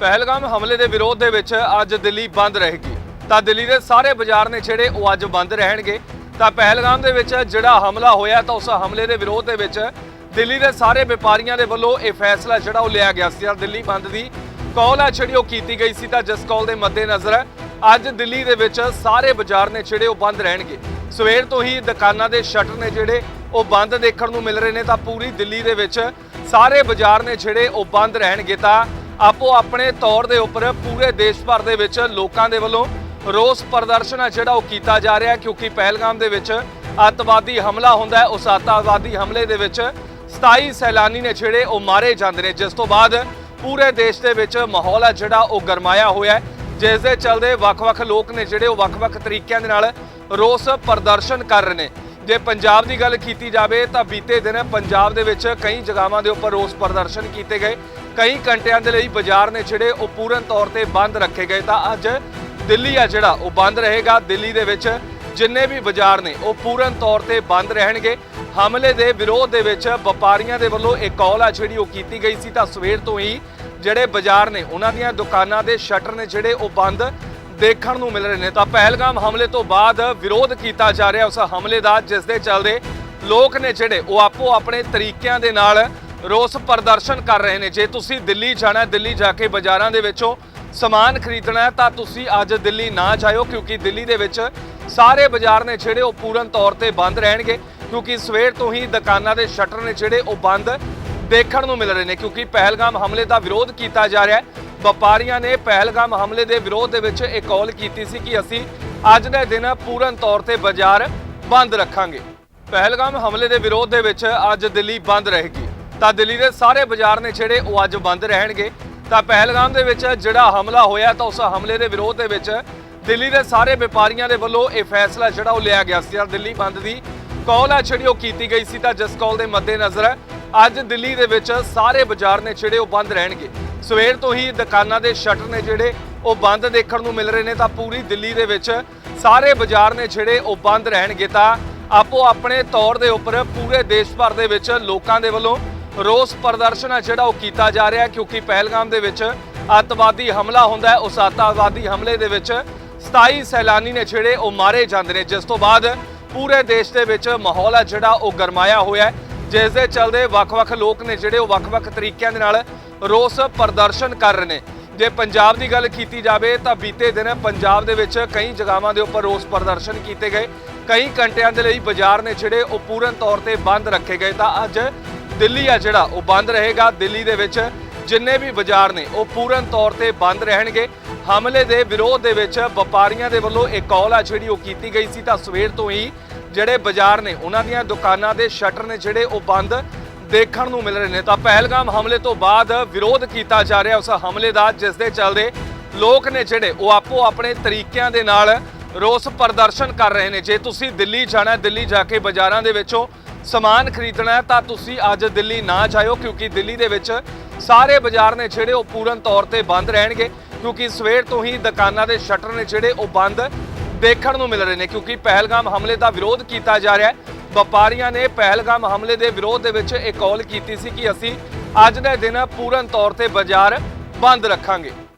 ਪਹਿਲਗਾਮ ਹਮਲੇ ਦੇ ਵਿਰੋਧ ਦੇ ਵਿੱਚ ਅੱਜ ਦਿੱਲੀ ਬੰਦ ਰਹੇਗੀ। ਤਾਂ ਦਿੱਲੀ ਦੇ ਸਾਰੇ ਬਾਜ਼ਾਰ ਨੇ ਜਿਹੜੇ ਉਹ ਅੱਜ ਬੰਦ ਰਹਿਣਗੇ। ਤਾਂ ਪਹਿਲਗਾਮ ਦੇ ਵਿੱਚ ਜਿਹੜਾ ਹਮਲਾ ਹੋਇਆ ਤਾਂ ਉਸ ਹਮਲੇ ਦੇ ਵਿਰੋਧ ਦੇ ਵਿੱਚ ਦਿੱਲੀ ਦੇ ਸਾਰੇ ਵਪਾਰੀਆਂ ਦੇ ਵੱਲੋਂ ਇਹ ਫੈਸਲਾ ਜਿਹੜਾ ਉਹ ਲਿਆ ਗਿਆ ਸੀ। ਤਾਂ ਦਿੱਲੀ ਬੰਦ ਦੀ ਕਾਲ ਆ ਜਿਹੜੀ ਉਹ ਕੀਤੀ ਗਈ ਸੀ ਤਾਂ ਜਿਸ ਕਾਲ ਦੇ ਮੱਦੇਨਜ਼ਰ ਅੱਜ ਦਿੱਲੀ ਦੇ ਵਿੱਚ ਸਾਰੇ ਬਾਜ਼ਾਰ ਨੇ ਜਿਹੜੇ ਉਹ ਬੰਦ ਰਹਿਣਗੇ। ਸਵੇਰ ਤੋਂ ਹੀ ਦੁਕਾਨਾਂ ਦੇ ਸ਼ਟਰ ਨੇ ਜਿਹੜੇ ਉਹ ਬੰਦ ਦੇਖਣ ਨੂੰ ਮਿਲ ਰਹੇ ਨੇ ਤਾਂ ਪੂਰੀ ਦਿੱਲੀ ਦੇ ਵਿੱਚ ਸਾਰੇ ਬਾਜ਼ਾਰ ਨੇ ਜਿਹੜੇ ਉਹ ਬੰਦ ਰਹਿਣਗੇ। ਤਾਂ ਆਪੋ ਆਪਣੇ ਤੌਰ ਦੇ ਉੱਪਰ ਪੂਰੇ ਦੇਸ਼ ਭਰ ਦੇ ਵਿੱਚ ਲੋਕਾਂ ਦੇ ਵੱਲੋਂ ਰੋਸ ਪ੍ਰਦਰਸ਼ਨ ਹੈ ਜਿਹੜਾ ਉਹ ਕੀਤਾ ਜਾ ਰਿਹਾ ਕਿਉਂਕਿ ਪਹਿਲਗਾਮ ਦੇ ਵਿੱਚ ਅੱਤਵਾਦੀ ਹਮਲਾ ਹੁੰਦਾ ਹੈ। ਉਸ ਅੱਤਵਾਦੀ ਹਮਲੇ ਦੇ ਵਿੱਚ 27 ਸੈਲਾਨੀ ਨੇ ਜਿਹੜੇ ਉਹ ਮਾਰੇ ਜਾਂਦੇ ਨੇ। ਜਿਸ ਤੋਂ ਬਾਅਦ ਪੂਰੇ ਦੇਸ਼ ਦੇ ਵਿੱਚ ਮਾਹੌਲ ਹੈ ਜਿਹੜਾ ਉਹ ਗਰਮਾਇਆ ਹੋਇਆ ਜਿਸ ਦੇ ਚੱਲਦੇ ਵੱਖ-ਵੱਖ ਲੋਕ ਨੇ ਜਿਹੜੇ ਉਹ ਵੱਖ-ਵੱਖ ਤਰੀਕਿਆਂ ਦੇ ਨਾਲ ਰੋਸ ਪ੍ਰਦਰਸ਼ਨ ਕਰ ਰਹੇ ਨੇ। ਜੇ ਪੰਜਾਬ ਦੀ ਗੱਲ ਕੀਤੀ ਜਾਵੇ ਤਾਂ ਬੀਤੇ ਦਿਨ ਪੰਜਾਬ ਦੇ ਵਿੱਚ ਕਈ ਜਗ੍ਹਾਵਾਂ ਦੇ ਉੱਪਰ ਰੋਸ ਪ੍ਰਦਰਸ਼ਨ ਕੀਤੇ ਗਏ। ਕਈ ਘੰਟਿਆਂ ਦੇ ਲਈ ਬਾਜ਼ਾਰ ਨੇ ਜਿਹੜੇ ਉਹ ਪੂਰਨ ਤੌਰ ਤੇ ਬੰਦ ਰੱਖੇ ਗਏ ਤਾਂ ਅੱਜ ਦਿੱਲੀ ਆ ਜਿਹੜਾ ਉਹ ਬੰਦ ਰਹੇਗਾ। ਦਿੱਲੀ ਦੇ ਵਿੱਚ ਜਿੰਨੇ ਵੀ ਬਾਜ਼ਾਰ ਨੇ ਉਹ ਪੂਰਨ ਤੌਰ ਤੇ ਬੰਦ ਰਹਿਣਗੇ। ਹਮਲੇ ਦੇ ਵਿਰੋਧ ਦੇ ਵਿੱਚ ਵਪਾਰੀਆਂ ਦੇ ਵੱਲੋਂ ਇੱਕ ਕਾਲ ਆ ਜਿਹੜੀ ਉਹ ਕੀਤੀ ਗਈ ਸੀ ਤਾਂ ਸਵੇਰ ਤੋਂ ਹੀ ਜਿਹੜੇ ਬਾਜ਼ਾਰ ਨੇ ਉਹਨਾਂ ਦੀਆਂ ਦੁਕਾਨਾਂ ਦੇ ਸ਼ਟਰ ਨੇ ਜਿਹੜੇ ਉਹ ਬੰਦ ਦੇਖਣ ਨੂੰ ਮਿਲ ਰਹੇ ਨੇ। ਤਾਂ ਪਹਿਲਗਾਮ ਹਮਲੇ ਤੋਂ ਬਾਅਦ ਵਿਰੋਧ ਕੀਤਾ ਜਾ ਰਿਹਾ ਉਸ ਹਮਲੇ ਦਾ, ਜਿਸ ਦੇ ਚੱਲਦੇ ਲੋਕ ਨੇ ਜਿਹੜੇ, ਉਹ ਆਪੋ ਆਪਣੇ ਤਰੀਕਿਆਂ ਦੇ ਨਾਲ ਰੋਸ ਪ੍ਰਦਰਸ਼ਨ ਕਰ ਰਹੇ ਨੇ। ਜੇ ਤੁਸੀਂ ਦਿੱਲੀ ਜਾਣਾ ਦਿੱਲੀ ਜਾ ਕੇ ਬਾਜ਼ਾਰਾਂ ਦੇ ਵਿੱਚੋਂ ਸਮਾਨ ਖਰੀਦਣਾ ਤਾਂ ਤੁਸੀਂ ਅੱਜ ਦਿੱਲੀ ਨਾ ਜਾਇਓ, ਕਿਉਂਕਿ ਦਿੱਲੀ ਦੇ ਵਿੱਚ ਸਾਰੇ ਬਾਜ਼ਾਰ ਨੇ ਜਿਹੜੇ, ਉਹ ਪੂਰਨ ਤੌਰ ਤੇ ਬੰਦ ਰਹਿਣਗੇ। ਕਿਉਂਕਿ ਸਵੇਰ ਤੋਂ ਹੀ ਦੁਕਾਨਾਂ ਦੇ ਸ਼ਟਰ ਨੇ ਜਿਹੜੇ, ਉਹ ਬੰਦ ਦੇਖਣ ਨੂੰ ਮਿਲ ਰਹੇ ਨੇ। ਕਿਉਂਕਿ ਪਹਿਲਗਾਮ ਹਮਲੇ ਦਾ ਵਿਰੋਧ ਕੀਤਾ ਜਾ ਰਿਹਾ ਹੈ। ਵਪਾਰੀਆਂ ਨੇ ਪਹਿਲਗਾਮ ਹਮਲੇ ਦੇ ਵਿਰੋਧ ਦੇ ਵਿੱਚ ਇਹ ਕਾਲ ਕੀਤੀ ਸੀ ਕਿ ਅਸੀਂ ਅੱਜ ਦੇ ਦਿਨ ਪੂਰਨ ਤੌਰ ਤੇ ਬਾਜ਼ਾਰ ਬੰਦ ਰੱਖਾਂਗੇ। ਪਹਿਲਗਾਮ ਹਮਲੇ ਦੇ ਵਿਰੋਧ ਦੇ ਵਿੱਚ ਅੱਜ ਦਿੱਲੀ ਬੰਦ ਰਹੇਗੀ। ਤਾਂ ਦਿੱਲੀ ਦੇ ਸਾਰੇ ਬਾਜ਼ਾਰ ਨੇ ਜਿਹੜੇ ਉਹ ਅੱਜ ਬੰਦ ਰਹਿਣਗੇ। ਤਾਂ ਪਹਿਲਗਾਮ ਦੇ ਵਿੱਚ ਜਿਹੜਾ ਹਮਲਾ ਹੋਇਆ ਤਾਂ ਉਸ ਹਮਲੇ ਦੇ ਵਿਰੋਧ ਦੇ ਵਿੱਚ ਦਿੱਲੀ ਦੇ ਸਾਰੇ ਵਪਾਰੀਆਂ ਦੇ ਵੱਲੋਂ ਇਹ ਫੈਸਲਾ ਜਿਹੜਾ ਉਹ ਲਿਆ ਗਿਆ ਸੀ। ਤਾਂ ਦਿੱਲੀ ਬੰਦ ਦੀ ਕਾਲ ਆ ਜਿਹੜੀ ਉਹ ਕੀਤੀ ਗਈ ਸੀ ਤਾਂ ਜਿਸ ਕਾਲ ਦੇ ਮੱਦੇਨਜ਼ਰ ਅੱਜ ਦਿੱਲੀ ਦੇ ਵਿੱਚ ਸਾਰੇ ਬਾਜ਼ਾਰ ਨੇ ਜਿਹੜੇ ਉਹ ਬੰਦ ਰਹਿਣਗੇ। ਸਵੇਰ ਤੋਂ ਹੀ ਦੁਕਾਨਾਂ ਦੇ ਸ਼ਟਰ ਨੇ ਜਿਹੜੇ ਉਹ ਬੰਦ ਦੇਖਣ ਨੂੰ ਮਿਲ ਰਹੇ ਨੇ ਤਾਂ ਪੂਰੀ ਦਿੱਲੀ ਦੇ ਵਿੱਚ ਸਾਰੇ ਬਾਜ਼ਾਰ ਨੇ ਜਿਹੜੇ ਉਹ ਬੰਦ ਰਹਿਣਗੇ ਤਾਂ ਆਪੋ ਆਪਣੇ ਤੌਰ ਦੇ ਉੱਪਰ ਪੂਰੇ ਦੇਸ਼ ਭਰ ਦੇ ਵਿੱਚ ਲੋਕਾਂ ਦੇ ਵੱਲੋਂ ਰੋਸ ਪ੍ਰਦਰਸ਼ਨ ਹੈ ਜਿਹੜਾ ਉਹ ਕੀਤਾ ਜਾ ਰਿਹਾ ਕਿਉਂਕਿ ਪਹਿਲਗਾਮ ਦੇ ਵਿੱਚ ਅੱਤਵਾਦੀ ਹਮਲਾ ਹੁੰਦਾ ਹੈ। ਉਸ ਅੱਤਵਾਦੀ ਹਮਲੇ ਦੇ ਵਿੱਚ 27 ਸੈਲਾਨੀ ਨੇ ਜਿਹੜੇ ਉਹ ਮਾਰੇ ਜਾਂਦੇ ਨੇ। ਜਿਸ ਤੋਂ ਬਾਅਦ ਪੂਰੇ ਦੇਸ਼ ਦੇ ਵਿੱਚ ਮਾਹੌਲ ਹੈ ਜਿਹੜਾ ਉਹ ਗਰਮਾਇਆ ਹੋਇਆ ਹੈ। ਜਿਸ ਦੇ ਚੱਲਦੇ ਵੱਖ-ਵੱਖ ਲੋਕ ਨੇ ਜਿਹੜੇ ਉਹ ਵੱਖ-ਵੱਖ ਤਰੀਕਿਆਂ ਦੇ ਨਾਲ ਰੋਸ ਪ੍ਰਦਰਸ਼ਨ ਕਰ ਰਹੇ ਨੇ। ਜੇ ਪੰਜਾਬ ਦੀ ਗੱਲ ਕੀਤੀ ਜਾਵੇ ਤਾਂ ਬੀਤੇ ਦਿਨ ਪੰਜਾਬ ਦੇ ਵਿੱਚ ਕਈ ਜਗ੍ਹਾਵਾਂ ਦੇ ਉੱਪਰ ਰੋਸ ਪ੍ਰਦਰਸ਼ਨ ਕੀਤੇ ਗਏ। ਕਈ ਘੰਟਿਆਂ ਦੇ ਲਈ ਬਾਜ਼ਾਰ ਨੇ ਜਿਹੜੇ ਉਹ ਪੂਰਨ ਤੌਰ ਤੇ ਬੰਦ ਰੱਖੇ ਗਏ ਤਾਂ ਅੱਜ ਦਿੱਲੀ ਆ ਜਿਹੜਾ ਉਹ ਬੰਦ ਰਹੇਗਾ। ਦਿੱਲੀ ਦੇ ਵਿੱਚ ਜਿੰਨੇ ਵੀ ਬਾਜ਼ਾਰ ਨੇ ਉਹ ਪੂਰਨ ਤੌਰ ਤੇ ਬੰਦ ਰਹਿਣਗੇ। ਹਮਲੇ ਦੇ ਵਿਰੋਧ ਦੇ ਵਿੱਚ ਵਪਾਰੀਆਂ ਦੇ ਵੱਲੋਂ ਇੱਕ ਕਾਲ ਆ ਜਿਹੜੀ ਉਹ ਕੀਤੀ ਗਈ ਸੀ ਤਾਂ ਸਵੇਰ ਤੋਂ ਹੀ ਜਿਹੜੇ ਬਾਜ਼ਾਰ ਨੇ ਉਹਨਾਂ ਦੀਆਂ ਦੁਕਾਨਾਂ ਦੇ ਸ਼ਟਰ ਨੇ ਜਿਹੜੇ ਉਹ ਬੰਦ ਦੇਖਣ ਨੂੰ ਮਿਲ ਰਹੇ ਨੇ। ਤਾਂ ਪਹਿਲਗਾਮ ਹਮਲੇ ਤੋਂ ਬਾਅਦ ਵਿਰੋਧ ਕੀਤਾ ਜਾ ਰਿਹਾ ਉਸ ਹਮਲੇ ਦਾ, ਜਿਸ ਦੇ ਚੱਲਦੇ ਲੋਕ ਨੇ ਜਿਹੜੇ, ਉਹ ਆਪੋ ਆਪਣੇ ਤਰੀਕਿਆਂ ਦੇ ਨਾਲ ਰੋਸ ਪ੍ਰਦਰਸ਼ਨ ਕਰ ਰਹੇ ਨੇ। ਜੇ ਤੁਸੀਂ ਦਿੱਲੀ ਜਾਣਾ ਦਿੱਲੀ ਜਾ ਕੇ ਬਾਜ਼ਾਰਾਂ ਦੇ ਵਿੱਚੋਂ ਸਮਾਨ ਖਰੀਦਣਾ ਤਾਂ ਤੁਸੀਂ ਅੱਜ ਦਿੱਲੀ ਨਾ ਜਾਇਓ, ਕਿਉਂਕਿ ਦਿੱਲੀ ਦੇ ਵਿੱਚ ਸਾਰੇ ਬਾਜ਼ਾਰ ਨੇ ਜਿਹੜੇ, ਉਹ ਪੂਰਨ ਤੌਰ ਤੇ ਬੰਦ ਰਹਿਣਗੇ। ਕਿਉਂਕਿ ਸਵੇਰ ਤੋਂ ਹੀ ਦੁਕਾਨਾਂ ਦੇ ਸ਼ਟਰ ਨੇ ਜਿਹੜੇ, ਉਹ ਬੰਦ ਦੇਖਣ ਨੂੰ ਮਿਲ ਰਹੇ ਨੇ। ਕਿਉਂਕਿ ਪਹਿਲਗਾਮ ਹਮਲੇ ਦਾ ਵਿਰੋਧ ਕੀਤਾ ਜਾ ਰਿਹਾ ਹੈ। ਵਪਾਰੀਆਂ ਨੇ ਪਹਿਲਗਾਮ ਹਮਲੇ ਦੇ ਵਿਰੋਧ ਦੇ ਵਿੱਚ ਇਹ ਕਾਲ ਕੀਤੀ ਸੀ ਕਿ ਅਸੀਂ ਅੱਜ ਦੇ ਦਿਨ ਪੂਰਨ ਤੌਰ ਤੇ ਬਾਜ਼ਾਰ ਬੰਦ ਰੱਖਾਂਗੇ।